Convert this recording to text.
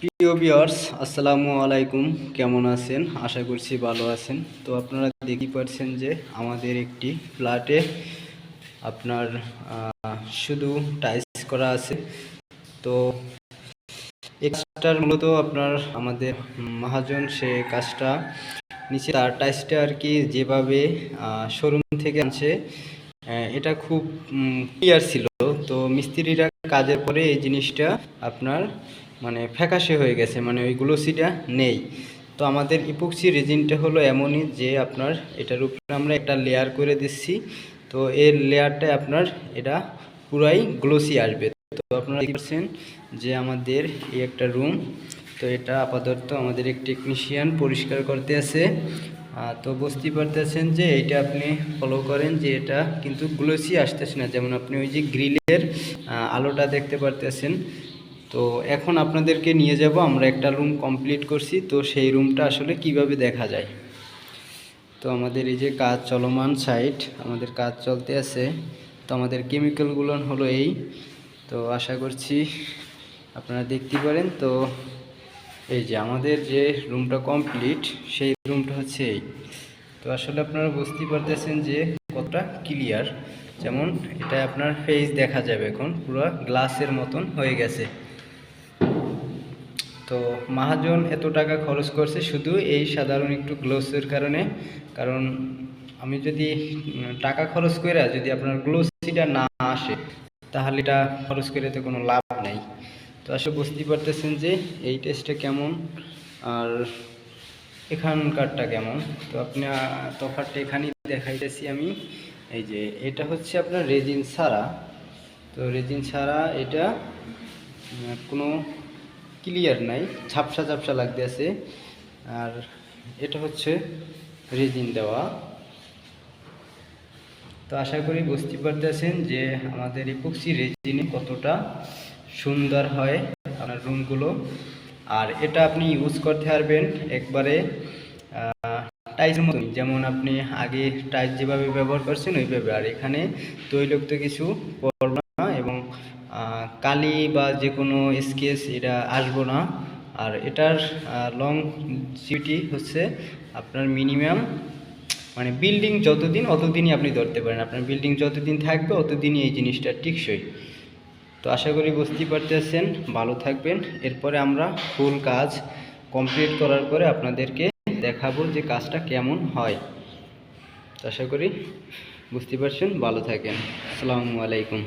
প্রিয় ভিউয়ার্স, আসসালামু আলাইকুম। কেমন আছেন? আশা করছি ভালো আছেন। তো আপনারা দেখতেই পাচ্ছেন যে আমাদের একটি ফ্ল্যাটে আপনার শুধু টাইলস করা আছে। তো এই কাজটার মূলত আপনার আমাদের মহাজন, সে কাজটা নিচে তার টাইসটা আর কি যেভাবে শোরুম থেকে আনছে এটা খুব ক্লিয়ার ছিল। তো মিস্ত্রিরা কাজের পরে এই জিনিসটা আপনার মানে ফ্যাকাশে হয়ে গেছে মানে ওই গ্লোসিটা নেই। তো আমাদের ইপক্সি রেজিনটা হলো এমনই যে আপনার এটার উপরে আমরা একটা লেয়ার করে দিচ্ছি। তো এর লেয়ারটা আপনার এটা পুরাই গ্লোসি আসবে। তো আপনারা দেখতে পাচ্ছেন যে আমাদের এই একটা রুম তো এটা আপাতত আমাদের এক টেকনিশিয়ান পরিষ্কার করতে আছে। তো বুঝতেই পারতেছেন যে এইটা আপনি ফলো করেন যে এটা কিন্তু গ্লোসি আসতেছে না। যেমন আপনি ওই যে গ্রিলের আলোটা দেখতে পারতেছেন। তো এখন আপনাদেরকে নিয়ে যাব। আমরা একটা রুম কমপ্লিট করছি। তো সেই রুমটা আসলে কীভাবে দেখা যায়? তো আমাদের এই যে কাজ চলমান সাইট আমাদের কাজ চলতে আছে। তো আমাদের কেমিক্যালগুলো হলো এই। তো আশা করছি আপনারা দেখতে পারেন। তো এই যে আমাদের যে রুমটা কমপ্লিট সেই হচ্ছে এই। তো আসলে আপনারা বুঝতেই পারতেছেন যে কতটা ক্লিয়ার যেমন এটা আপনার ফেস দেখা যাবে এখন, পুরো গ্লাসের মতন হয়ে গেছে। তো মহাজন এত টাকা খরচ করছে শুধু এই সাধারণ একটু গ্লোসের কারণে। কারণ আমি যদি টাকা খরচ করে যদি আপনার গ্লোসিটা না আসে, তাহলে এটা খরচ করে তো কোনো লাভ নেই। তো আসলে বুঝতেই পারতেছেন যে এই টেস্টটা কেমন। আর এখানকারটা কেমন? তো আপনি আহ, তফাৎটা এখানেই দেখাইতেছি আমি। এই যে এটা হচ্ছে আপনার রেজিন ছাড়া তো রেজিন ছাড়া এটা কোনো ক্লিয়ার নাই ঝাপসা ঝাপসা লাগতেছে। আর এটা হচ্ছে রেজিন দেওয়া। তো আশা করি বুঝতে পারতেছেন যে আমাদের ইপক্সি রেজিনে কতটা সুন্দর হয় আপনার রুমগুলো। আর এটা আপনি ইউজ করতে পারবেন একবারে টাইসের মতন যেমন আপনি আগে টাইস যেভাবে ব্যবহার করছেন, ওইভাবে। আর এখানে তৈলক্ত কিছু পড়বে না এবং কালি বা যে কোনো স্কেচ এটা আসব না। আর এটার লং জিটি হচ্ছে আপনার মিনিমাম মানে বিল্ডিং যতদিন, অতদিনই আপনি ধরতে পারেন। আপনার বিল্ডিং যতদিন থাকবে, অতদিনই এই জিনিসটা টিকসই। তো আশা করি বুঝতে পারতেছেন, ভালো থাকবেন। এরপরে আমরা ফুল কাজ কমপ্লিট করার পরে আপনাদেরকে দেখাবো যে কাজটা কেমন হয়। আশা করি বুঝতে পারছেন, ভালো থাকেন। আসসালামু আলাইকুম।